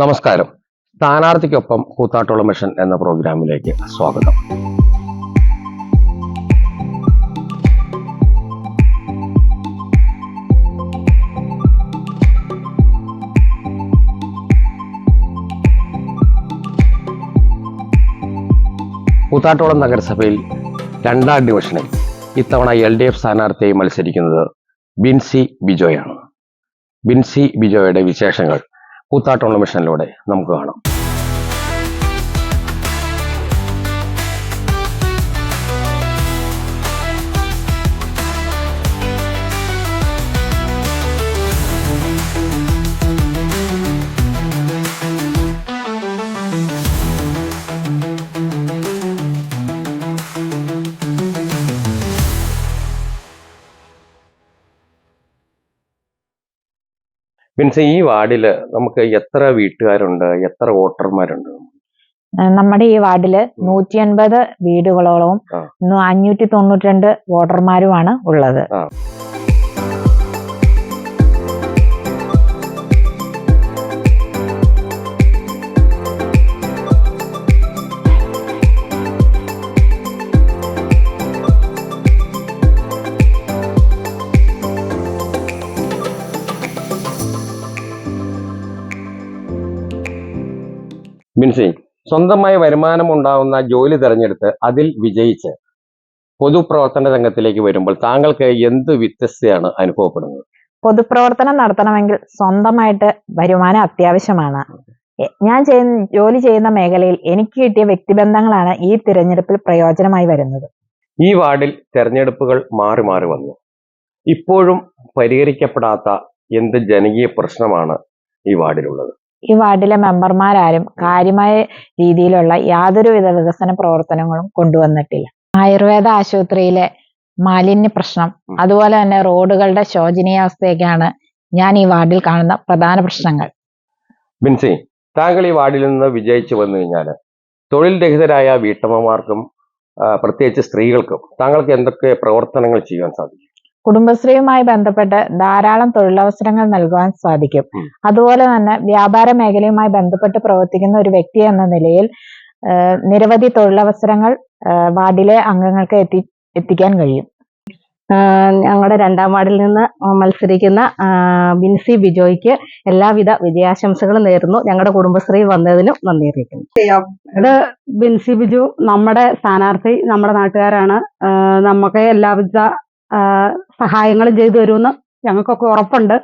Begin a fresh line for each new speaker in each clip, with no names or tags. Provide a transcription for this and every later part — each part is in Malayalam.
നമസ്കാരം. സ്ഥാനാർത്ഥിക്കൊപ്പം കൂത്താട്ടോളം മിഷൻ എന്ന പ്രോഗ്രാമിലേക്ക് സ്വാഗതം. കൂത്താട്ടോളം നഗരസഭയിൽ രണ്ടാം ഡിവിഷനിൽ ഇത്തവണ എൽ ഡി എഫ് സ്ഥാനാർത്ഥിയായി മത്സരിക്കുന്നത് ബിൻസി ബിജോയാണ്. ബിൻസി ബിജോയുടെ വിശേഷങ്ങൾ കൂത്താട്ടോളം മിഷനിലൂടെ നമുക്ക് കാണാം. ബിൻസി ഈ വാർഡിൽ നമുക്ക് എത്ര വീട്ടുകാരുണ്ട് എത്ര വോട്ടർമാരുണ്ട്?
നമ്മുടെ ഈ വാർഡിൽ നൂറ്റി അൻപത് വീടുകളോളവും. അഞ്ഞൂറ്റി തൊണ്ണൂറ്റി രണ്ട് വോട്ടർമാരുമാണ് ഉള്ളത്.
ബിൻസി സ്വന്തമായി വരുമാനം ഉണ്ടാവുന്ന ജോലി തിരഞ്ഞെടുത്ത് അതിൽ വിജയിച്ച് പൊതുപ്രവർത്തന രംഗത്തിലേക്ക് വരുമ്പോൾ താങ്കൾക്ക് എന്ത് വ്യത്യസ്തയാണ് അനുഭവപ്പെടുന്നത്?
പൊതുപ്രവർത്തനം നടത്തണമെങ്കിൽ സ്വന്തമായിട്ട് വരുമാനം അത്യാവശ്യമാണ്. ഞാൻ ചെയ്യുന്ന ജോലി ചെയ്യുന്ന മേഖലയിൽ എനിക്ക് കിട്ടിയ വ്യക്തിബന്ധങ്ങളാണ് ഈ തിരഞ്ഞെടുപ്പിൽ പ്രയോജനമായി വരുന്നത്.
ഈ വാർഡിൽ തെരഞ്ഞെടുപ്പുകൾ മാറി മാറി വന്നു. ഇപ്പോഴും പരിഹരിക്കപ്പെടാത്ത എന്ത് ജനകീയ പ്രശ്നമാണ് ഈ വാർഡിലുള്ളത്?
ഈ വാർഡിലെ മെമ്പർമാരാരും കാര്യമായ രീതിയിലുള്ള യാതൊരുവിധ വികസന പ്രവർത്തനങ്ങളും കൊണ്ടുവന്നിട്ടില്ല. ആയുർവേദ ആശുപത്രിയിലെ മാലിന്യ പ്രശ്നം അതുപോലെ തന്നെ റോഡുകളുടെ ശോചനീയാവസ്ഥയൊക്കെയാണ് ഞാൻ ഈ വാർഡിൽ കാണുന്ന പ്രധാന പ്രശ്നങ്ങൾ.
ബിൻസി താങ്കൾ ഈ വാർഡിൽ നിന്ന് വിജയിച്ചു വന്നു കഴിഞ്ഞാൽ തൊഴിൽ രഹിതരായ വീട്ടമ്മമാർക്കും പ്രത്യേകിച്ച് സ്ത്രീകൾക്കും താങ്കൾക്ക് എന്തൊക്കെ പ്രവർത്തനങ്ങൾ ചെയ്യാൻ സാധിക്കും?
കുടുംബശ്രീയുമായി ബന്ധപ്പെട്ട് ധാരാളം തൊഴിലവസരങ്ങൾ നൽകുവാൻ സാധിക്കും. അതുപോലെ തന്നെ വ്യാപാര മേഖലയുമായി ബന്ധപ്പെട്ട് പ്രവർത്തിക്കുന്ന ഒരു വ്യക്തി എന്ന നിലയിൽ നിരവധി തൊഴിലവസരങ്ങൾ വാർഡിലെ അംഗങ്ങൾക്ക് എത്തി എത്തിക്കാൻ കഴിയും.
ഞങ്ങളുടെ രണ്ടാം വാർഡിൽ നിന്ന് മത്സരിക്കുന്ന ബിൻസി ബിജോയ്ക്ക് എല്ലാവിധ വിജയാശംസകളും നേരുന്നു. ഞങ്ങളുടെ കുടുംബശ്രീ വന്നതിനും നന്ദി അറിയിക്കുന്നു.
ഇത് ബിൻസി ബിജു നമ്മുടെ സ്ഥാനാർത്ഥി നമ്മുടെ നാട്ടുകാരാണ്. നമുക്ക് എല്ലാവിധ സഹായങ്ങളും ചെയ്തു തരുമെന്ന് ഞങ്ങൾക്കൊക്കെ ഉറപ്പുണ്ട്.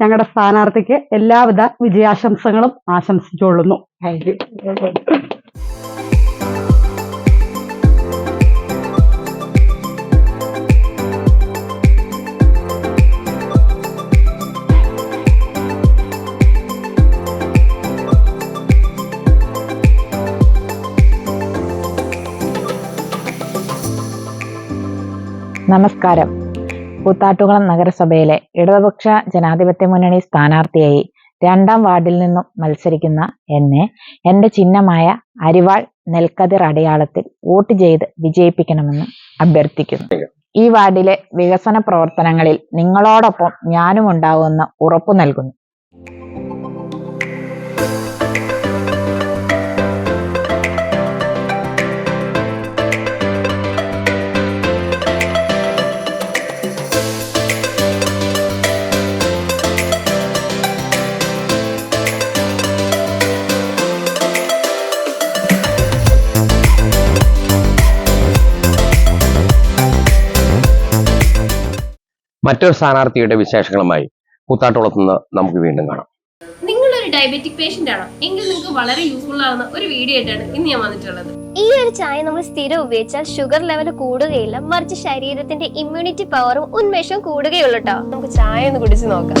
ഞങ്ങളുടെ സ്ഥാനാർത്ഥിക്ക് എല്ലാവിധ വിജയാശംസകളും ആശംസിച്ചുകൊള്ളുന്നു. താങ്ക് യു
നമസ്കാരം. കൂത്താട്ടുകുളം നഗരസഭയിലെ ഇടതുപക്ഷ ജനാധിപത്യ മുന്നണി സ്ഥാനാർത്ഥിയായി രണ്ടാം വാർഡിൽ നിന്നും മത്സരിക്കുന്ന എന്നെ എന്റെ ചിഹ്നമായ അരിവാൾ നെൽക്കതിർ അടയാളത്തിൽ വോട്ട് ചെയ്ത് വിജയിപ്പിക്കണമെന്ന് അഭ്യർത്ഥിക്കുന്നു. ഈ വാർഡിലെ വികസന പ്രവർത്തനങ്ങളിൽ നിങ്ങളോടൊപ്പം ഞാനും ഉണ്ടാവുമെന്ന് ഉറപ്പു നൽകുന്നു.
മറ്റൊരു സ്ഥാനാർത്ഥിയുടെ വിശേഷങ്ങളുമായി കൂത്താട്ടോളത്ത് നിന്ന് നമുക്ക് വീണ്ടും കാണാം.
നിങ്ങളൊരു ഡയബറ്റിക് പേഷ്യന്റ് ആണോ? എങ്കിൽ നിങ്ങൾക്ക് വളരെ യൂസ്ഫുൾ ആവുന്ന ഒരു വീഡിയോ ആയിട്ടാണ് ഇന്ന് ഞാൻ വന്നിട്ടുള്ളത്.
ഈ ഒരു ചായ നമ്മൾ സ്ഥിരം ഉപയോഗിച്ചാൽ ഷുഗർ ലെവൽ കൂടുകയില്ല മറിച്ച് ശരീരത്തിന്റെ ഇമ്മ്യൂണിറ്റി പവറും ഉന്മേഷവും കൂടുകയുള്ളൂ കേട്ടോ
നമുക്ക് ചായ ഒന്ന് കുടിച്ച് നോക്കാം.